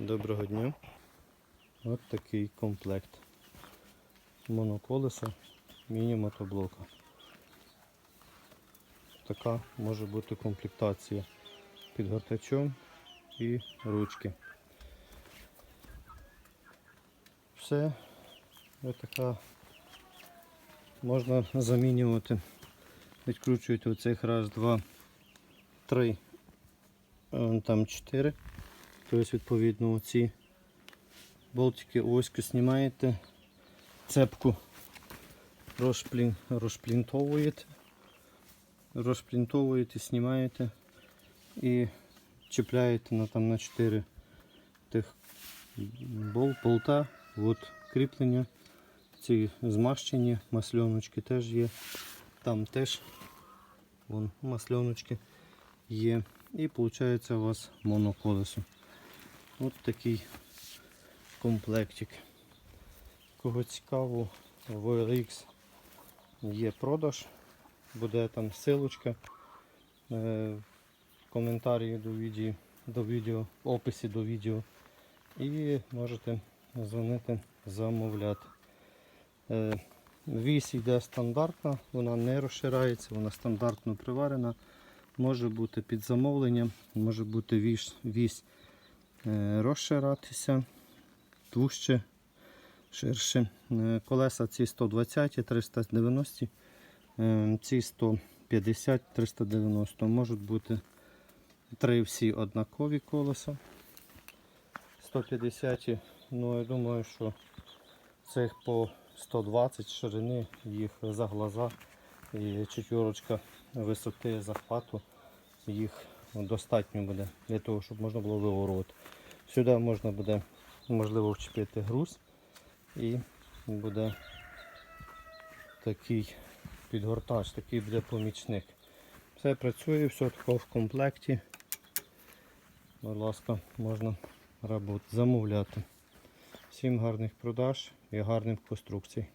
Доброго дня. От такий комплект. Моноколеса міні-мотоблока. Така може бути комплектація під гортачом і ручки. Все ось така можна замінювати. Відкручуєте оцих раз, два, три, там чотири. Тобто, відповідно, оці болтики оську знімаєте, цепку розплін, розплінтовуєте, розплінтовуєте, знімаєте і чіпляєте на, там, на 4 тих бол, болта. От кріплення. Ці змащені, масльоночки теж є. Там теж вон, масльоночки є. І виходить у вас моноколесо. От такий комплектик. Кого цікаво, в OLX є продаж, буде там силочка е, в коментарі до відео, до відео, в описі до відео. І можете дзвонити, замовляти. Е, Вісь йде стандартна, вона не розширається, вона стандартно приварена. Може бути під замовлення, може бути вісь, е, розширатися, тужче, ширше. Е, Колеса ці 120, 390, е, ці 150, 390. Можуть бути три всі однакові колеса. 150, ну я думаю, що цих по 120 ширини їх за глаза і четверочка висоти захвату їх достатньо буде для того, щоб можна було виворувати. Сюди можна буде можливо вчепити груз і буде такий підгортач, такий буде помічник. Все працює, все таке в комплекті. Будь ласка, можна роботи замовляти. Всім гарних продаж і гарних конструкцій.